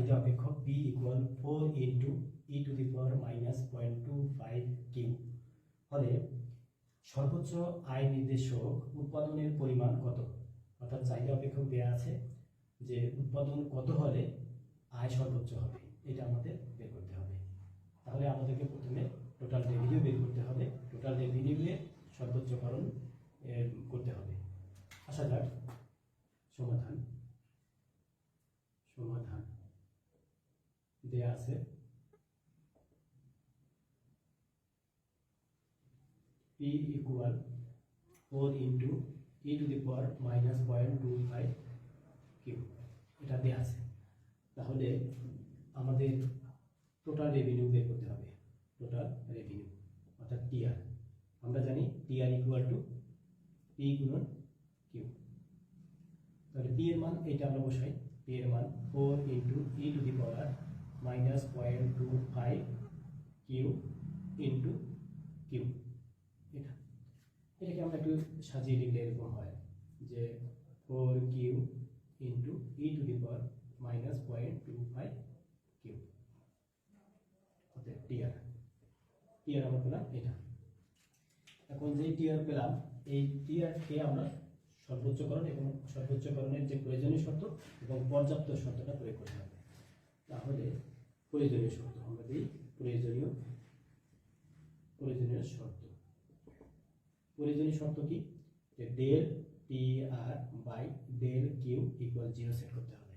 চাহিদা অপেক্ষক P equal four into E to the power minus point two five Q হলে সর্বোচ্চ আয় নির্দেশক উৎপাদনের পরিমাণ কত? অর্থাৎ চাহিদা অপেক্ষক দেওয়া আছে যে উৎপাদন কত হলে আয় সর্বোচ্চ হবে, এটা আমাদের বের করতে হবে। তাহলে আমাদেরকে প্রথমে টোটাল রেভিনিউ বের করতে হবে। টোটাল রেভিনিউয়ে সর্বোচ্চকরণ করতে হবে। আসা যাক সমাধান। দেয়া আছে। P equal four into E to the power minus point two five Q এটা দেওয়া আছে। তাহলে আমাদের টোটাল রেভিনিউ বের করতে হবে। টোটাল রেভিনিউ অর্থাৎ টিআর আমরা জানি টিআর ইকুয়াল টু পি গুণন কিউ তাহলে পি এর মান এটা আমরা বসাই। পি এর মান four into E to the power two five Q into Q এটা। এটাকে আমরা একটু সাজিয়ে লিখলে এরকম হয় যে four Q into E to the power minus point two five Q অর্থাৎ টিআর টিআর আমরা পেলাম এটা। এখন যে টিআর পেলাম, এই টিআরকে আমরা সর্বোচ্চকরণ এবং সর্বোচ্চকরণের যে প্রয়োজনীয় শর্ত এবং পর্যাপ্ত শর্তটা প্রয়োগ করতে হবে। তাহলে প্রয়োজনীয় শর্ত আমরা দিই। প্রয়োজনীয় প্রয়োজনীয় শর্ত। প্রয়োজনীয় শর্ত কি? যে del T R by del Q equal zero set করতে হবে।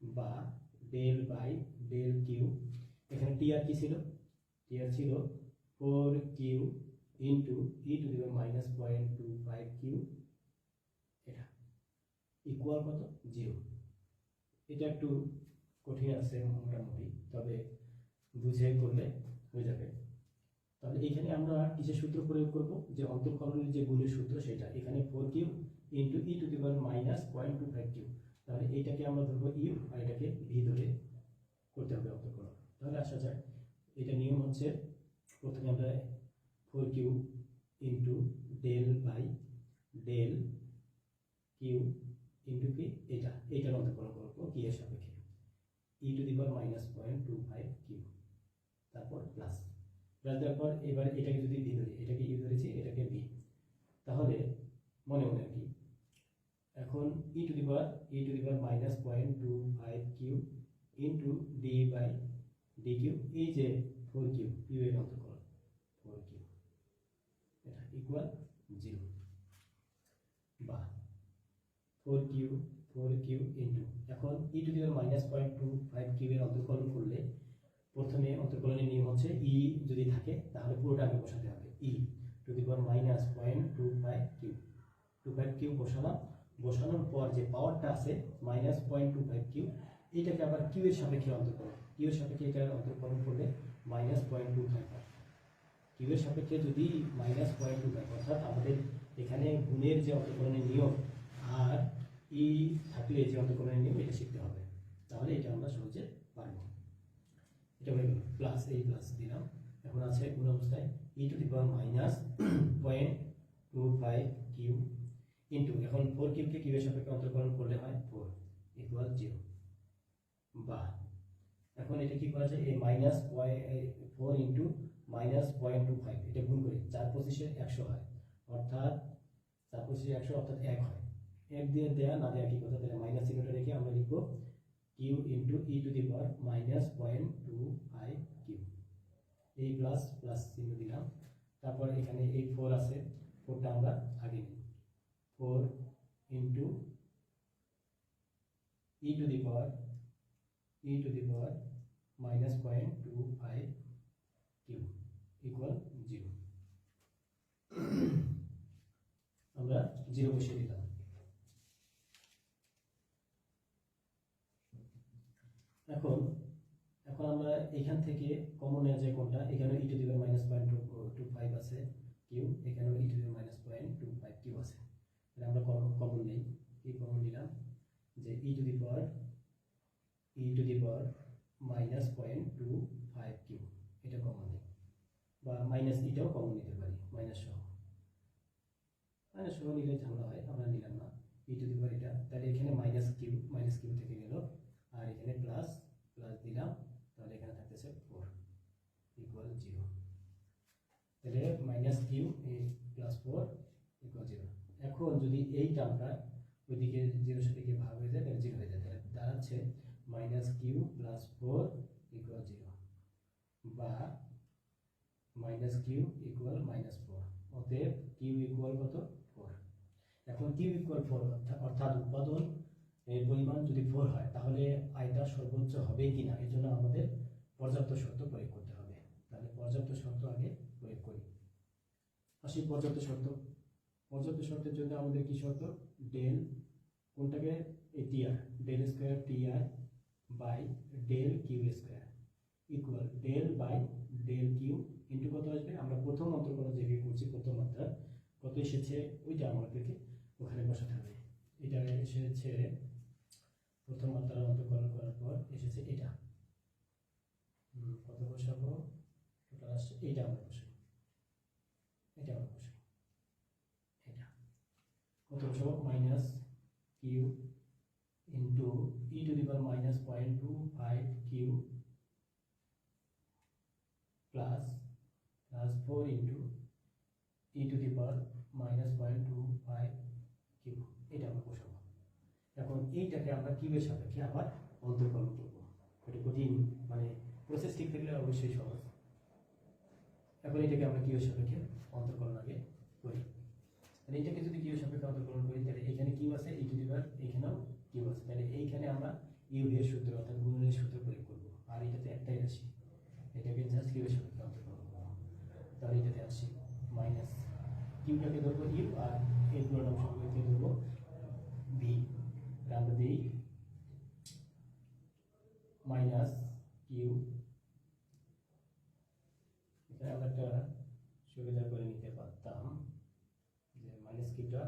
বা ডেল বাই ডেল কিউ এখানে টি আর কি ছিল? টি আর ছিল four Q into E to the minus point two five Q এটা ইকুয়াল কত? জিরো এটা একটু কঠিন আছে মোটামুটি, তবে বুঝে করলে হয়ে যাবে। তাহলে এখানে আমরা কিসের সূত্র প্রয়োগ করব? যে অন্তঃকরণের যে গুণের সূত্র সেটা, এখানে four Q into E to the power minus point two five Q তাহলে এইটাকে আমরা ধরবো ইউ আর এটাকে ভি ধরে করতে হবে অন্তঃকরণ। তাহলে আসা যায় এটা নিয়ম হচ্ছে প্রথমে আমরা four Q into del by del Q into কি এটা এইটার অন্তঃকরণ করব কি এর সাপেক্ষে। E to the power minus point two five Q তারপর প্লাস প্লাস দেওয়ার এবার এটাকে যদি ভি ধরি, এটাকে ইউ ধরেছি, এটাকে ভি তাহলে মনে মনে আর কি এখন E to the power E to the power minus point two five Q into D by D Q এই যে ফোর কিউ ইউ এর অন্তর্করণ ফোর কিউ এটা ইকুয়াল জিরো বা four Q four Q into এখন to the power minus point two five Q এর অন্তর্করণ করলে প্রথমে অন্তর্কলনের নিয়ম হচ্ছে ই যদি থাকে, তাহলে পুরোটা আগে বসাতে হবে। E to the power minus point two five Q two five Q বসালাম। বসানোর পর যে পাওয়ারটা আছে minus point two five Q এইটাকে আবার কিউ এর সাপেক্ষে অন্তর্করণ কিউ সাপেক্ষে এটা অন্তর্করণ করলে minus point two five Q এর সাপেক্ষে যদি মাইনাস পয়েন্ট টু ফাইভ অর্থাৎ আমাদের এখানে গুণের যে অন্তর্করণের নিয়ম, আর ই থাকলে যে অন্তর্করণের নিয়ম এটা শিখতে হবে। তাহলে এটা আমরা সহজে পারব। এটা হয়ে প্লাস এই প্লাস দিলাম। এখন আছে গুণ অবস্থায়? E to the power minus point two five q into এখন ফোর কিউকে কিউয়ের সাপেক্ষে অন্তর্করণ করলে হয়? ফোর ইকুয়াল জিরো বা এখন এটা কি করা যায়? এই minus four into minus point two five এটা গুণ করি চার পঁচিশে একশো হয়। অর্থাৎ চার পঁচিশে একশো, অর্থাৎ এক হয়। এক দিয়ে দেয়া, না দেয়া কি কথা? তাহলে মাইনাস চিহ্নটা রেখে আমরা লিখব q into e to the power minus point two five q এই প্লাস প্লাস চিহ্ন দিলাম। তারপর এখানে এই ফোর আছে। ফোরটা আমরা আগে নিই। Four into e to the power e to the power minus point two five q equal zero আমরা জিরো বসিয়ে দিলাম। এখন এখন আমরা এখান থেকে কমন যায় কোনটা এখানে e to the minus point two five আছে, কিউ, এখানেও e to the minus point two five q আছে। তাহলে আমরা কমন নেই কি কমন নিলাম যে e to the power e to the power minus point two five q, এটা কমন নেই। বা মাইনাস ইটাও কমন নিতে পারি মাইনাস সহ। মাইনাস সহ নিলে ঝামেলা হয়, আমরা নিলাম না ই টু দি পাওয়ার এটা। তাহলে এখানে মাইনাস কিউ মাইনাস কিউ থেকে গেল আর এখানে প্লাস প্লাস দিলাম, তাহলে এখানে থাকতেছে ফোর ইকুয়াল জিরো তাহলে minus q plus four equal zero এখন যদি এই টার্মটা ওইদিকে জিরোর সাথে ভাগ হয়ে যায়, তাহলে জিরো হয়ে যায়। তাহলে দাঁড়াচ্ছে minus q plus four equal zero বা minus q equal minus four অতএব কিউ ইকুয়াল কত? ফোর এখন কিউ ইকুয়াল ফোর অর্থাৎ উৎপাদন এর পরিমাণ যদি ফোর হয়, তাহলে আয়টা সর্বোচ্চ হবে কি না এই জন্য আমাদের পর্যাপ্ত শর্ত প্রয়োগ করতে হবে। তাহলে পর্যাপ্ত শর্ত আগে প্রয়োগ করি। আসি, পর্যাপ্ত শর্ত। পর্যাপ্ত শর্তের জন্য আমাদের কি শর্ত? ডেল কোনটাকে? এই TR del square TR by del q square equal del by del q into কত আসবে? আমরা প্রথম অন্তর্গত যেভাবে করছি, প্রথম মাত্রা কত এসেছে, ওইটা আমাদেরকে ওখানে বসাতে হবে। এটা এসেছে প্রথম মাত্রার অন্তর্করণ করার পর এসেছে এটা। কত বসাবো? টোটাল আসছে এইটা আমরা বসাই। এটা আমরা বসাই। এটা। কত বসাবো? Minus q into e to the power minus point two five q plus plus four into e to the power minus point two five q এটা আমরা বসাবো। এখন এইটাকে আমরা কিউবের সাপেক্ষে আবার অন্তর্কলন করব? এটা কঠিন মানে প্রসেস ঠিক থাকলে অবশ্যই সহজ। এখন এটাকে আমরা কিউবের সাপেক্ষে অন্তর্কলন আগে করি? তাহলে এটাকে যদি কিউ সাপেক্ষে অন্তর্কলন করি, তাহলে এখানে কিউ আছে, এই টু দি পাওয়ার এখানেও কিউ আছে। তাহলে এইখানে আমরা ইউ এর সূত্র অর্থাৎ গুণনের সূত্র প্রয়োগ করব। আর এটাতে একটাই রাশি। এটাকে জাস্ট কিউবের সাপেক্ষে অন্তর্কলন করব? তাহলে এটাতে আসি মাইনাস কিউটাকে ধরবো ইউ আর এই পুরোটা অংশগুলোকে ধরবো আমরা দিই মাইনাস কিউ। এখানে আমরা একটা সুবিধা করে নিতে পারতাম যে মাইনাস কিউটা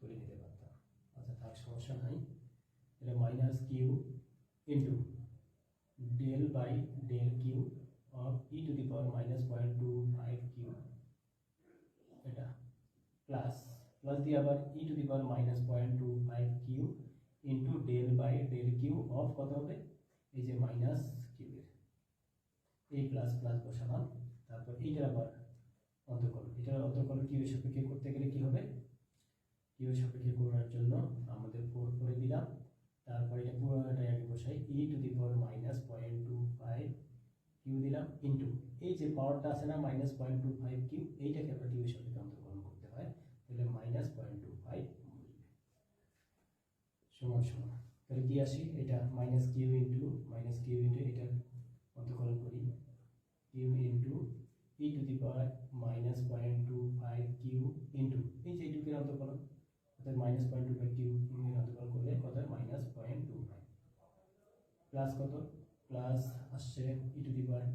তুলে নিতে পারতাম। আচ্ছা থাক, সমস্যা নাই। এটা minus q into del by del q of e to the power minus point two five q. এটা প্লাস প্লাস দিয়ে আবার e to the power minus point two five q into del by del q of কত হবে? এই যে minus কিউবের এই plus plus বসালাম, তারপর এইটার আবার অন্তর্কলন এটার অন্তর্কলন কিউবের সাপেক্ষে করতে গেলে কি হবে? কিউবের সাপেক্ষে করার জন্য আমাদের ফোর করে দিলাম। তারপর এটা পুরোটাই আগে বসাই e to the power minus point two five q দিলাম ইন্টু এই যে পাওয়ারটা আছে না minus point two five q এইটাকে আমরা কিউবের সাপেক্ষে হয় তাহলে মাইনাস পয়েন্ট টু ফাইভ সমান সমান। তাহলে কি আসি? এটা minus q into minus q into এটার অন্তর্কলন করি। Q into e to the power minus point two five q into এই যে এইটুকের অন্তর্কলন অর্থাৎ minus point two five q এর অন্তর্কলন করলে কত minus point two five plus কত? প্লাস আসছে e to the power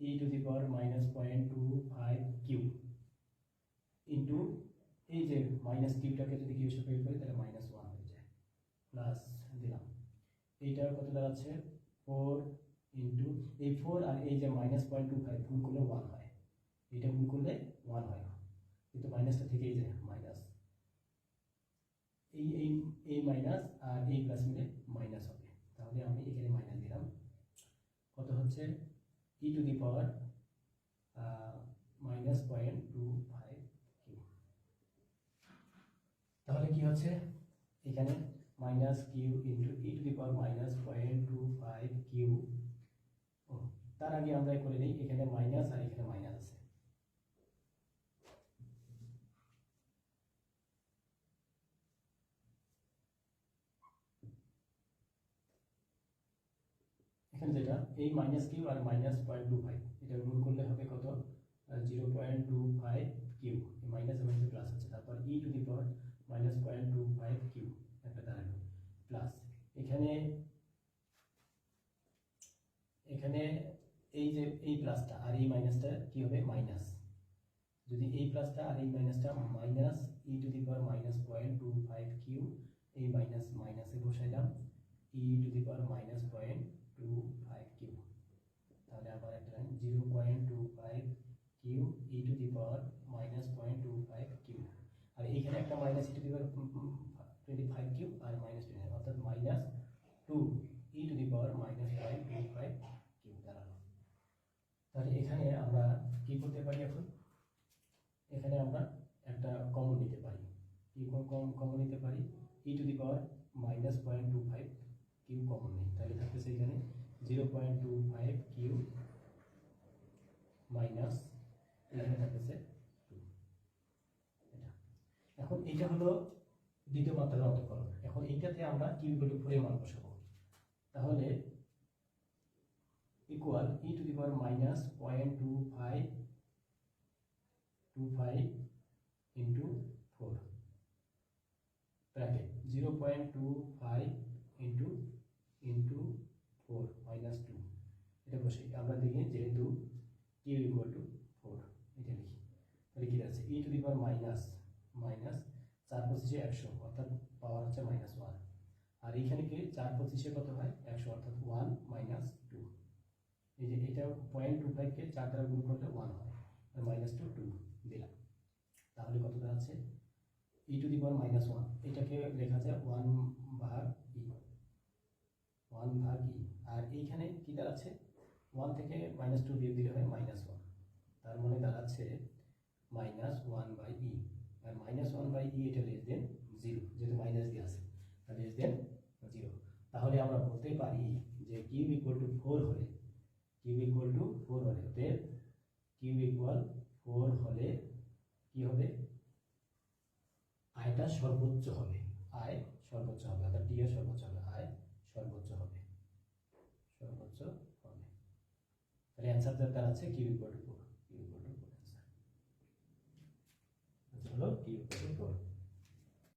e to the power minus point two five q into এই যে মাইনাস কিউটাকে যদি কিউ সাপেক্ষে করি, তাহলে মাইনাস ওয়ান হয়ে যায়। প্লাস দিলাম। এইটার কত দাঁড়াচ্ছে? ফোর ইন্টু এই ফোর আর এই যে মাইনাস পয়েন্ট টু ফাইভ গুণ করলে ওয়ান হয়। এইটা গুণ করলে ওয়ান হয়। না কিন্তু মাইনাসটা থেকেই যায় মাইনাস এই এই এই মাইনাস আর এই প্লাস মিলে মাইনাস হবে। তাহলে আমি এখানে মাইনাস দিলাম। কত হচ্ছে? E to the power minus point two five q তাহলে কি হচ্ছে? এখানে minus q into e to the power minus point two five q তার আগে আমরা করে নিই, এখানে মাইনাস আর এখানে মাইনাস আছে। এখানে যেটা, এই মাইনাস কিউ আর মাইনাস পয়েন্ট টু ফাইভ এটা গুণ করলে হবে কত zero point two five q minus এবং প্লাস আছে তারপর e to the power minus point two five q একটা দাঁড়াল প্লাস এখানে এখানে এই যে এই প্লাসটা আর এই মাইনাসটা কি হবে মাইনাস যদি এই প্লাসটা আর এই মাইনাসটা minus e to the power minus point two five q এই মাইনাস মাইনাসে বসাইলাম e to the power minus point two five q তাহলে আবার একটা zero point two five q e to the power minus point two five q আর এইখানে একটা minus e to the power twenty five q R minus twenty অর্থাৎ minus two e to the power minus point two five q দাঁড়াল। তাহলে এখানে আমরা কি করতে পারি এখন? এখানে আমরা একটা কমন নিতে পারি। কি কম কমন নিতে পারি? E to the power minus point two five q common নেই। তাহলে থাকতেছে এখানে zero point two five q minus এখানে থাকতেছে টু এখন এইটা হলো দ্বিতীয় মাত্রার অন্তঃকলন এখন এইটাতে আমরা কিউ টু ফোরের মান বসাবো। তাহলে equal e to the power minus point two five two five into four bracket zero point two five into into four minus two এটা বসে, আমরা দেখি যেহেতু কিউ ইকুয়াল টু ফোর এটা লিখি। তাহলে কি আছে? E to the power minus minus চার পঁচিশে একশো, অর্থাৎ পাওয়ার হচ্ছে মাইনাস ওয়ান আর এইখানে কি? চার পঁচিশে কত হয়? একশো, অর্থাৎ ওয়ান মাইনাস টু এই যে এটা পয়েন্ট টু ফাইভকে চার দ্বারা গুণ করলে ওয়ান হয় মাইনাস টু টু দিলাম। তাহলে কত দাঁড়াচ্ছে? E to the power minus one এটাকে লেখা যায় ওয়ান ভাগ ই ওয়ান ভাগ ই আর এইখানে কি দাঁড়াচ্ছে? ওয়ান থেকে মাইনাস টু বিয়োগ দিলে হয় মাইনাস ওয়ান তার মানে দাঁড়াচ্ছে মাইনাস ওয়ান বাই ই আর মাইনাস ওয়ান বাই ই এটা লেস দেন জিরো যেহেতু মাইনাস দিয়ে আছে। লেস দেন জিরো তাহলে আমরা বলতে পারি যে কিউ ইকুয়াল টু ফোর হলে কিউ ইকুয়াল টু ফোর হলে অতএব কিউ ইকুয়াল ফোর হলে কি হবে আয়টা সর্বোচ্চ হবে। আয় সর্বোচ্চ হবে। অর্থাৎ ডি এর সর্বোচ্চ হবে। আয় সর্বোচ্চ হবে। সর্বোচ্চ হবে। তাহলে অ্যান্সার দরকার আছে q equal to four q equal to four answer হলো কিউ ইকুয়াল টু ফোর